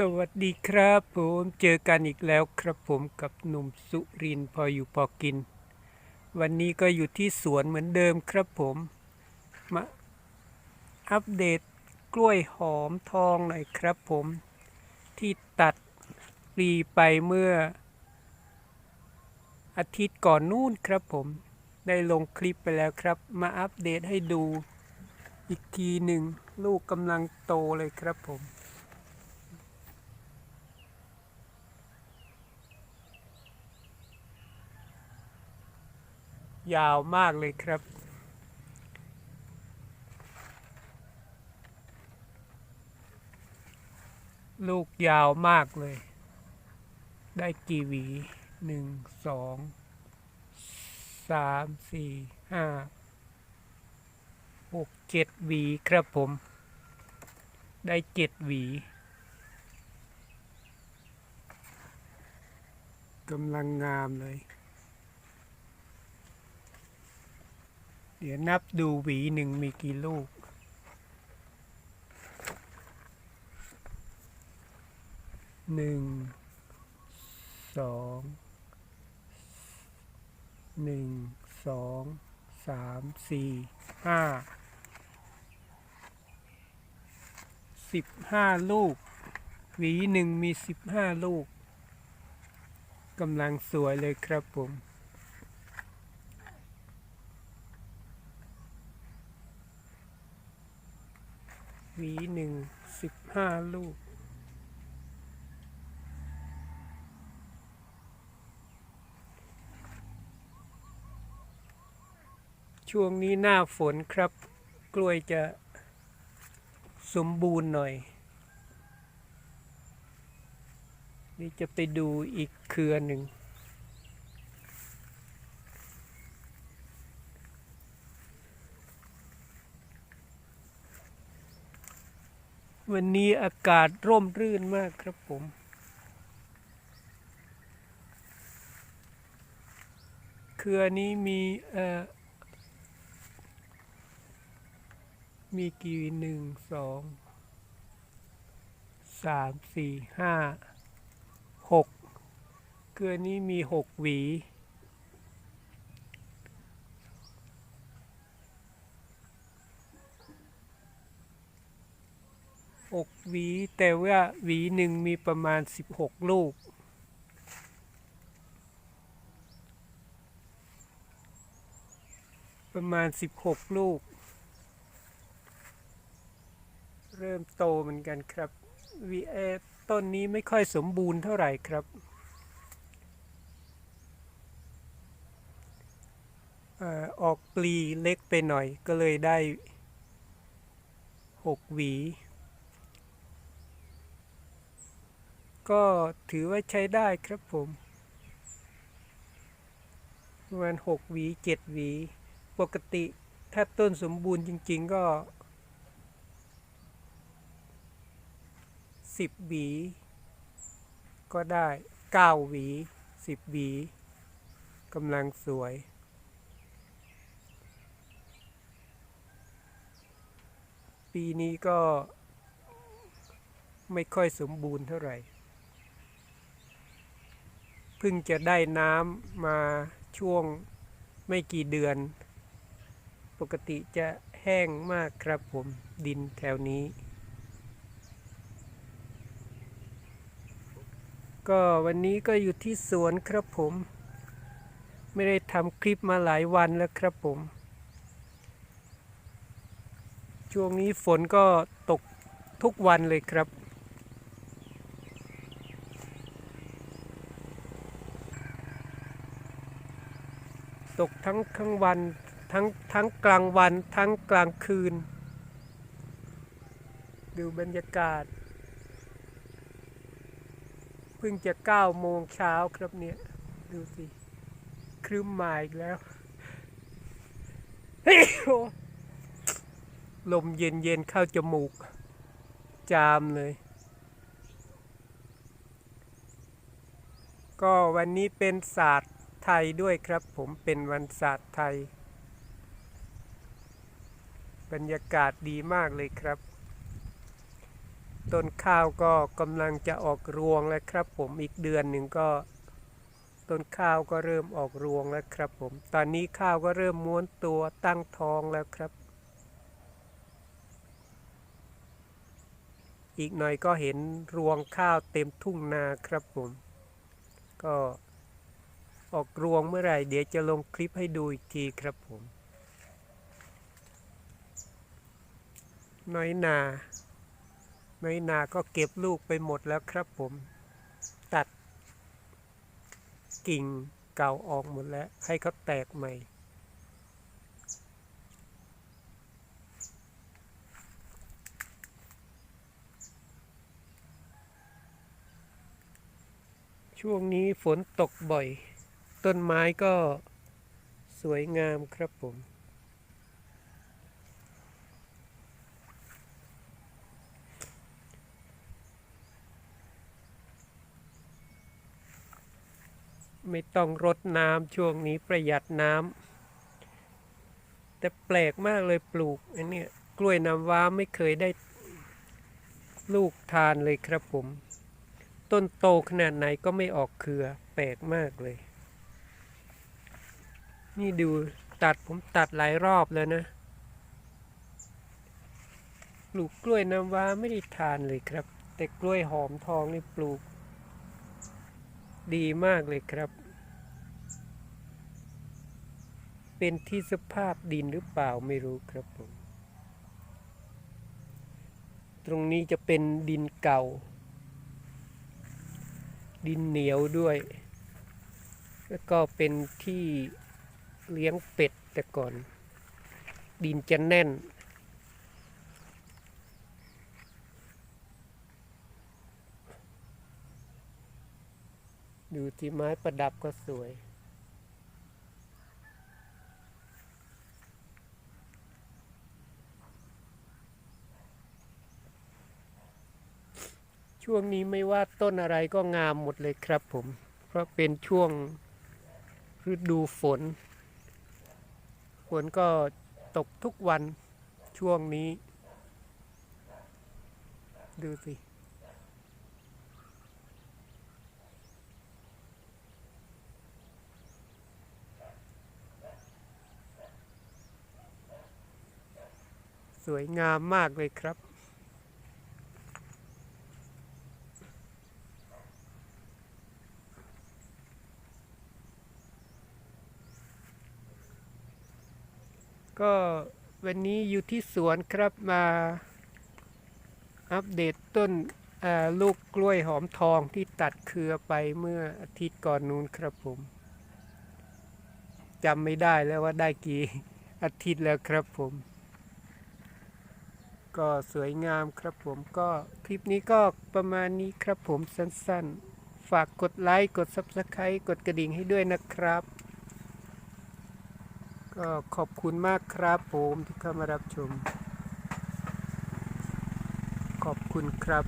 สวัสดีครับผมเจอกันอีกแล้วครับผมกับหนุ่มสุรินพออยู่พอกิน วันนี้ก็อยู่ที่สวนเหมือนเดิมครับผม มาอัปเดตกล้วยหอมทองหน่อยครับผม ที่ตัดปลีไปเมื่อ อาทิตย์ก่อนนู่นครับผม ได้ลงคลิปไปแล้วครับ มาอัปเดตให้ดูอีกทีหนึ่งลูกกำลังโตเลยครับผม ยาวมากเลยครับ ลูกยาวมากเลย ได้กี่หวีหนึ่งสองสามสี่ห้าหกเจ็ดหวีครับผม ได้เจ็ดหวีกำลังงามเลย เดี๋ยวนับดูหวีหนึ่งมีกี่ลูก หนึ่ง สอง หนึ่ง สอง สาม สี่ ห้า สิบห้าลูก หวีหนึ่งมีสิบห้าลูก กำลังสวยเลยครับผม หวีหนึ่งสิบห้าลูก ช่วงนี้หน้าฝนครับ กล้วยจะสมบูรณ์หน่อย นี่จะไปดูอีกเครือหนึ่ง วันนี้อากาศร่มรื่นมากครับผม เครือนี้มีเอ่อมีกี่หนึ่งสองสามสี่ห้าหกเครือนี้มีหกหวี หกหวี แต่ว่าหวีหนึ่งมีประมาณสิบหกลูก ประมาณสิบหกลูก เริ่มโตเหมือนกันครับวีเอต้นนี้ไม่ค่อยสมบูรณ์เท่าไหร่ครับออกปลีเล็กไปหน่อยก็เลยได้หกหวี ก็ถือว่าใช้ได้ครับผมประมาณหกหวีเจ็ดหวี ปกติถ้าต้นสมบูรณ์จริง ๆ ก็สิบหวี ก็ได้เก้าหวีสิบหวีกำลังสวยปีนี้ก็ไม่ค่อยสมบูรณ์เท่าไหร่ พิ่งจะได้น้ำมาช่วงไม่กี่เดือน ปกติจะแห้งมากครับผมดินแถวนี้ ก็วันนี้ก็อยู่ที่สวนครับผม ไม่ได้ทำคลิปมาหลายวันแล้วครับผม ช่วงนี้ฝนก็ตกทุกวันเลยครับ ตกทั้งกลางวันทั้งทั้งกลางวันทั้งกลางคืน ดูบรรยากาศ เพิ่งจะเก้าโมงเช้าครับเนี่ย ดูสิครึ้มมาอีกแล้วลมเย็นเย็นเข้าจมูก จามเลย ก็วันนี้เป็นศาสตร์ ไทยด้วยครับ ผมเป็นวันศาสตร์ไทย บรรยากาศดีมากเลยครับ ต้นข้าวก็กำลังจะออกรวงแล้วครับ ผมอีกเดือนหนึ่งก็ต้นข้าวก็เริ่มออกรวงแล้วครับ ผม ตอนนี้ข้าวก็เริ่มม้วนตัวตั้งท้องแล้วครับ อีกหน่อยก็เห็นรวงข้าวเต็มทุ่งนาครับผม ก็ ออกรวงเมื่อไหร่ เดี๋ยวจะลงคลิปให้ดูอีกทีครับผม น้อยนา น้อยนาก็เก็บลูกไปหมดแล้วครับผม ตัด กิ่งเก่าออกหมดแล้ว ให้เขาแตกใหม่ ช่วงนี้ฝนตกบ่อย ต้นไม้ก็สวยงามครับผม ไม่ต้องรดน้ำช่วงนี้ประหยัดน้ำแต่แปลกมากเลยปลูกอันนี้กล้วยน้ำว้าไม่เคยได้ลูกทานเลยครับผม ต้นโตขนาดไหนก็ไม่ออกเครือแปลกมากเลย นี่ดูตัดผมตัดหลายรอบแล้วนะ ปลูกกล้วยน้ำว้าไม่ได้ทานเลยครับ แต่กล้วยหอมทองนี่ปลูก ดีมากเลยครับ เป็นที่สภาพดินหรือเปล่าไม่รู้ครับผม ตรงนี้จะเป็นดินเก่า ดินเหนียวด้วย แล้วก็เป็นที่ เลี้ยงเป็ดแต่ก่อน ดินจะแน่น ดูที่ไม้ประดับก็สวยช่วงนี้ไม่ว่าต้นอะไรก็งามหมดเลยครับผม เพราะเป็นช่วงฤดูฝน ฝนก็ตกทุกวันช่วงนี้ ดูสิ สวยงามมากเลยครับ ก็วันนี้อยู่ที่สวนครับมาอัปเดตต้นลูกกล้วยหอมทองที่ตัดเครือไปเมื่ออาทิตย์ก่อนนู้นครับผมจำไม่ได้แล้วว่าได้กี่อาทิตย์แล้วครับผม ก็สวยงามครับผมก็คลิปนี้ก็ประมาณนี้ครับผมสั้นๆ ฝากกดไลค์กด Subscribe กดกระดิ่งให้ด้วยนะครับ ก็ขอบคุณมากครับผมที่เข้ามารับชม ขอบคุณครับ